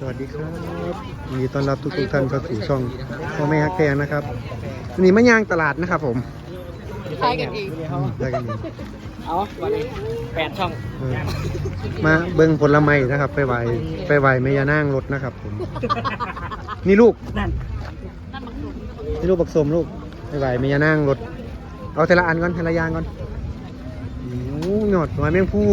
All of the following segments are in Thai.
สวัสดีครับยินดีต้อนรับทุกทุกๆท่านเข้าสู่ช่องพ่อแม่ฮักแพงนะครับวันนี้มาย่างตลาดนะครับผมใช้กันเองอืมได้กันดีเอาวันนี้แปดช่องเออมาเบิ้งผลไม้นะครับ ไปไหวไปไหวแม่ยานางรถนะครับผม นี่ลูกนั่นนี่ลูกบักสมลูกไปไหวแม่ยานางรถ เอาแต่ละอันก่อนแต่ละอย่างก่อนโอ้หยอดหัวแมงผู้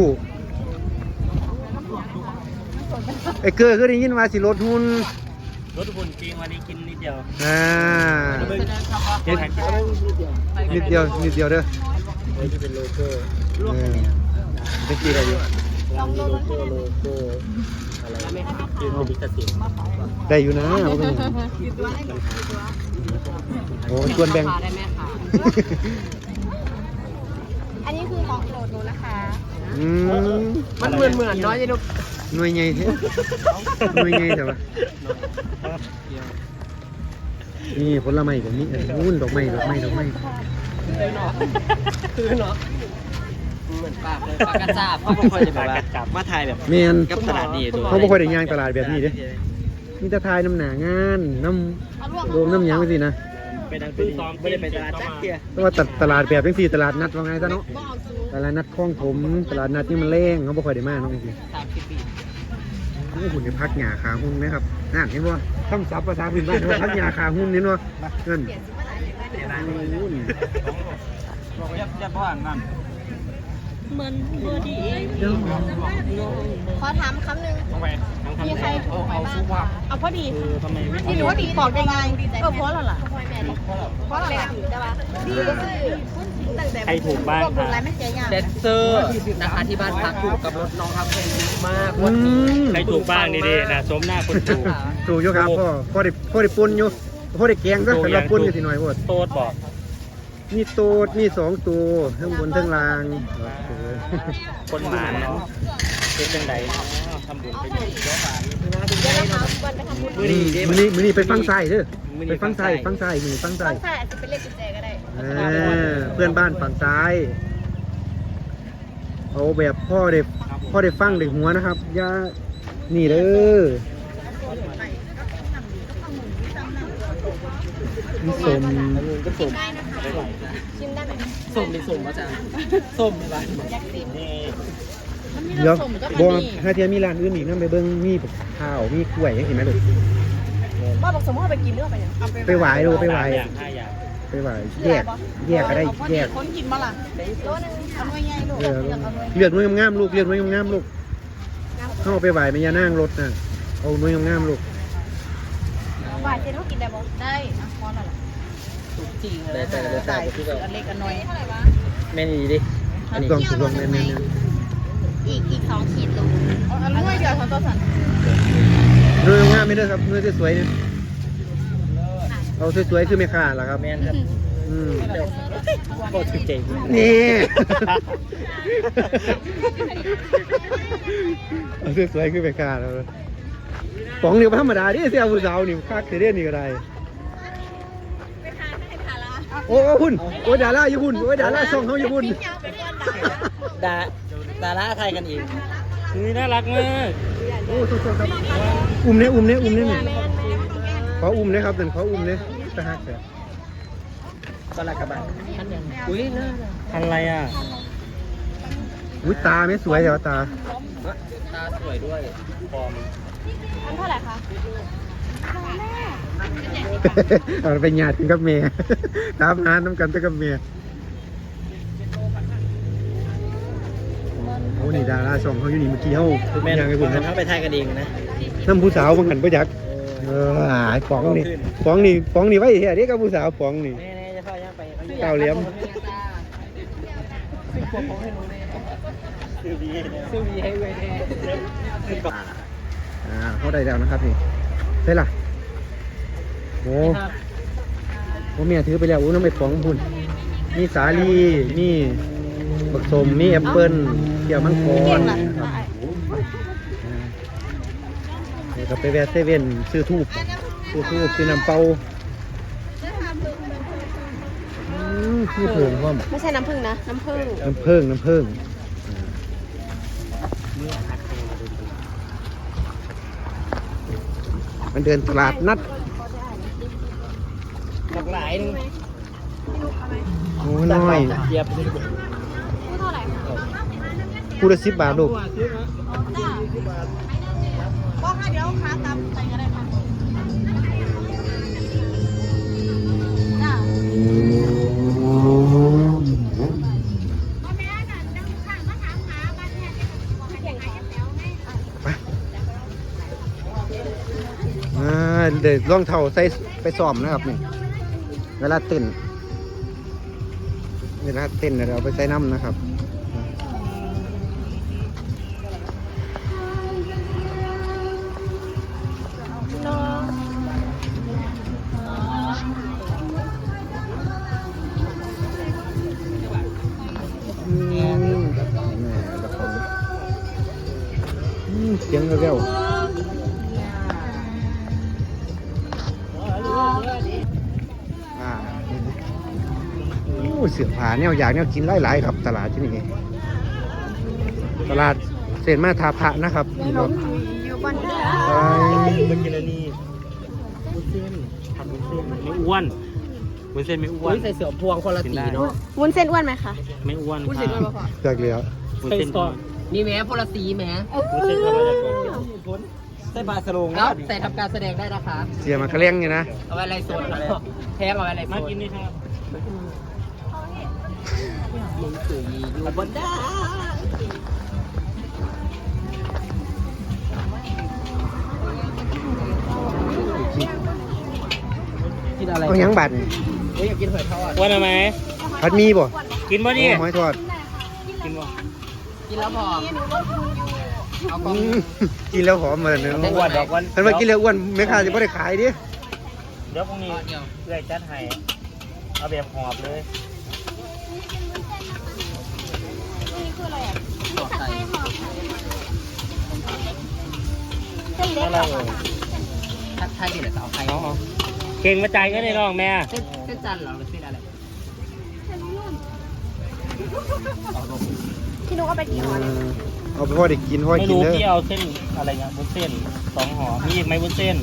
ไอ้เกอร์ก็ได้ยินว่าสิรถหุ่นรถหุ่นจริงวันนี้กินนิดเดียวอ่าเดี๋ยวถ่ายนิดเดียวนิดเดียวเด้อนี่จะเป็นโลโก้เออเป็นกี่อะไรอยู่มีโลโก้โลโก้อะไรยืนเป็นลิขสิทธิ์ได้อยู่นะว่าเป็นหยังโอ้ชวนแบ่งได้ไหมคะอันนี้คือของโปรดหนูนะคะ อืมมันเหมือนเหมือนน้อยจะดูหน่วยใหญ่เท่หน่วยใหญ่ใช่ปะนี่ผลไม้กับนี่อันนู้นดอกไม้ดอกไม้ดอกไม้คือเนาะเหมือนปากเลยปากกระจับพ่อคอยจะแบบว่ามาถ่ายแบบแมนกับตลาดนี่ตัวเขาบ่ค่อยได้ย่างตลาดแบบนี้เด้มีแต่ทายน้ำหนางานน้ำโดมน้ำหยังไปสินะ ไปดังตื้อซ้อมไม่ได้ไปตลาดจักเกียแต่ว่าตตลาดแบบจังซี่ตลาดนัดว่าไงซะเนาะตลาดนัดคลองถมตลาดนัดนี่มันแรงเขาบ่ค่อยได้มาเนาะจริงสามสิบปีๆโอ้หุ่นนี่พักหญ้าขาหุ่นไหมครับนั่นเห็นบ่คำศัพท์ภาษาพื้นบ้านว่าพักหญ้าขาหุ่นนี่เนาะนั่นหุ่นบอกยับ ยับพ่อนั่นขอถามคำหนึ่งต้องไปต้องทำมีใครถูกหวยบ้างคะเอาพอดีคือทำไมไม่ที่รู้ว่าดีบอกได้ไงเออเพราะอะไรล่ะเพราะแม่ดิเพราะอะไรล่ะใช่ปะดีก็คือตั้งแต่ใครถูกบ้างพวกคดูรับแลไม่เสียอย่างแดนเซอร์นะคะที่บ้านพักถูกกับรถน้องครับเพลงมากอืวันนี้มใครถูกบ้างดีๆนะสมหน้าคนถูกถูกอยู่ครับพ่อพ่อได้พ่อได้ปุ่นอยู่พ่อได้แกงซะถูกสำหรับยังปุ่นถูก็กสิหน่อยโพดโต๊ดบอก มีโตดมีสองตัวทั้งบนทั้งล่างโอเคคนหมานเนาะเป็นจังไดเนาะทำบุญไปอยู่เดี๋ยวนะคะวันไปทำบุญมือนี้มือนี้มือนี้ไปฟังไส้เด้อไปฟังไส้ฟังไส้มือนี้ฟังไส้ต้องใส่อาจจะเป็นเลขกุญแจก็ได้อ่าเพื่อนบ้านฝั่งซ้ายเอาแบบพ่อเด็พ่อเด็ฟังเด็กหัวนะครับอย่านี่เด้อมีสมก็ส้ม ได้นะคะชิมได้ไหมส้มในส้มว่าจะส้มในบ้านอยากชิมนี่เดี๋ยวบอกถ้าเทียมีร้านอื่นอีกนะไปเบิ้งมีข้าวมีกล้วยเห็นไหมลูกว่าบอกสมมติว่าไปกินเรื่องไปยังเอาไปไปไหวดูไปไหวสามอย่างห้าอย่างไปไหวแยกแยกก็ได้แยกคนกินมาล่ะโลนึงเอาไว้ใหญ่ลูกเออเลือกเอาไว้เลือกหน้อยงามๆลูกเลือกหน้อยงามๆลูกเข้าไปไหวไม่ยานั่งรถน่ะเอาหน้อยงามๆลูกหวานเจ๊ต้องกินได้บ่ได้อะพอแล้วล่ะ จริงเลยแต่รสชาติที่แบบอันเล็กอันน้อยเท่าไหร่วะแม่นี่ดิอันนี้ลองถูกลองแน่นอีกอีกสองขีดลูกอันน้อยเดียวเท่าตัวสันๆหน้อยงามไม่ได้อครับหน้อยสวยๆเนี่ยเอาสวยๆคือไม่ขาดหรอครับแม่นครับอืมโคตรคือเจ๋งนี่ เอาสวยๆคือไม่ขาดเลยป๋องนี่บ่ธรรมดาดิเสียผู้สาวนี่คักเสียเด่นนี่ก็ได้ โอ้โอ้หุ่นโอ้ยดาราอยู่หุ่นโอ้ยดาราส่องเขาอยู่หุ่นดาดาราไทยกันอีกนี่น่ารักมากโอ้โทษๆครับอุ้มเนี่ยอุ้มเนี่ยอุ้มเนี่ยนี่ขออุ้มนะครับเดี๋ยวขออุ้มเนี่ยตะฮักเสียก็ลากระบะอุ้ยน่าพันอะไรอะอุ้ยตาไม่สวยแต่ว่าตาตาสวยด้วยปลอมอันเท่าไหร่คะ เอาไปหยาดกันกับเมียตามหาน้ำกันแต่กับเมียโอ้นี่ดาราสองเขาอยู่นี่เมื่อกี้เขาคือแม่ยังไงคุณมันะนเข้าไปไทยกันเองนะน้ำผู้สาวบางหันประยักเออหายป๋องนี่ป๋องนี่ป๋องนี่ไว้เฮียเด็กกับผู้สาวป๋องนี่แน่ๆจะเข้าย่างไปเก้าเหลี่ยมซึ่งพวกเขาให้รู้แน่คือดีซึ่งมีให้เว้ยแน่อ่าเขาได้แล้วนะครับนี่ใช่ล่ะ โอ้ครับโอ้เมียถือไปแล้วโอ้น้ำไปป๋องพุ่นมีสาลีมีบักสมมีแอปเปิ้ลเกี่ยวมังกเก่รงล่ะครับเดี๋ยวก็ไปแวะเซเว่นซื้อทูบซื้อทูบซื้อน้ำเปล่าอืมนี่เพิ่งพ่อมไม่ใช่น้ำผึ้งนะ น้ำผึ้งน้ำเพิ่งน้ำเพิ่งมันเดินตลาดนัด หลากหลายนึง โอ้น้อยเยียบพูดเท่าไหร่คะคูละสิบบาทลูกจ้าบอกให้เดี๋ยวค้าตามไปก็ได้ค่ะจ้าอ่าเดี๋ยวรองเท้าใส่ไปซ้อมนะครับนี่ เวลาเต้น เวลาเต้นเดี๋ยวเราไปใส่น้ำนะครับอืมแม่ละครอืมเสียงเร็วๆ เสือผาแนวอยากแนวกินหลายๆครับ ตลาดที่นี่ตลาดเศษมาทาพระนะครับนี่ครับอยู่บนเด้อไปเมื่อกี้แล้วนี่วุ้นเส้นผัดวุ้นเส้นไม่อ้วนวุ้นเส้นไม่อ้วนใส่เสื้อพวงคนละสีเนาะวุ้นเส้นอ้วนไหมคะไม่อ้วนพูดเสร็จแล้วป่ะจากเหลือวุ้นเส้นก่อนนี่แหม้คนละสีแหม้วุ้นเส้นเข้ามาจากก่อนใส่บาสลงแล้วใส่ทำการแสดงได้นะคะ เสียมากระเลี้ยงอยู่นะ เอาไว้อะไรสดแพงเอาไว้อะไรมาสดกินนี่ครับ มึงสื่ออยู่บนด้ากินอะไรเอาหยังบัตรเฮ้ยอยากกินหอยทอดอ้วนไหม พัดมีบ่กินบ่ดิโอ้หอยทอดกินบ่กินแล้วพอเอากอืองมกินแล้วหอมเหมือนเนื้อ้วนดอกวันท่านว่ากินแล้วอ้วนแม่ค้าจะไม่ได้ขายดิเดี๋ยวพรุ่งนี้เดียวเพื่อจัดให้ เอาแบบหอบเลย ต่อใส่อะไรเอ่ยถ้าถ้ากินแต่เอาไข่อ๋อเก่งมาจ่ายก็ได้น้องแม่เส้นเส้นจันทร์เหรอหรือเส้นอะไรพี่นุ๊กเอาไปกี่ห่อเนี่ยเอาไปพ่อได้กินพ่อไม่กินรู้เด้อพี่เอาเส้นอะไรเงี้ยวุ้นเส้นสองห่อมีอีกไหมวุ้นเส้น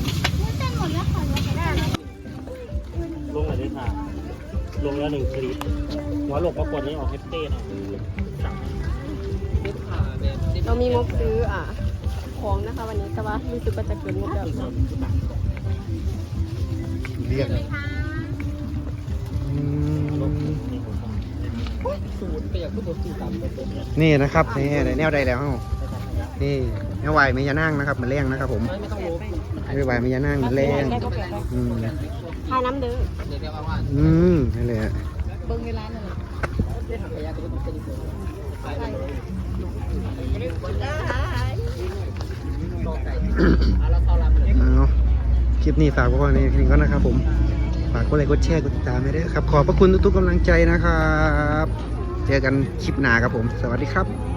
ลงหน่อยด้วยค่ะ ลงแล้วหนึ่งคลิปหัวหลกปรากฏนี้ออกเฮปเต้หน่อยสั่งเส้นผ่าแบบเส้นเรามีงบซื้ออะของนะคะวันนี้แต่ว่ารู้สึกว่าจะเกินงบแล้วเรียกอืมสูตรไปอยากพูดสูตรตามไปเป็นเนี่ยนี่นะครับนี่ได้แนวใดแล้วเฮา นี่แนวไหวไม่ยานั่งนะครับมันแรงนะครับ ผมไม่ไหวไม่ยานั่งมันแรงอืมทาน้ำเด้ออืมนั่นแหละเบิ้งเวลาหนึ่งเส้นถังขยะตัวนี้เลยอ้าลำเลยเอาคลิปนี้ฝากไว้ก่อนในคลิปก็นะครับ ผมฝากกดไลค์กดแชร์กดติดตามไปด้วยครับ ขอบพระคุณทุกๆกำลังใจนะครับ เจอกันคลิปหน้าครับผม สวัสดีครับ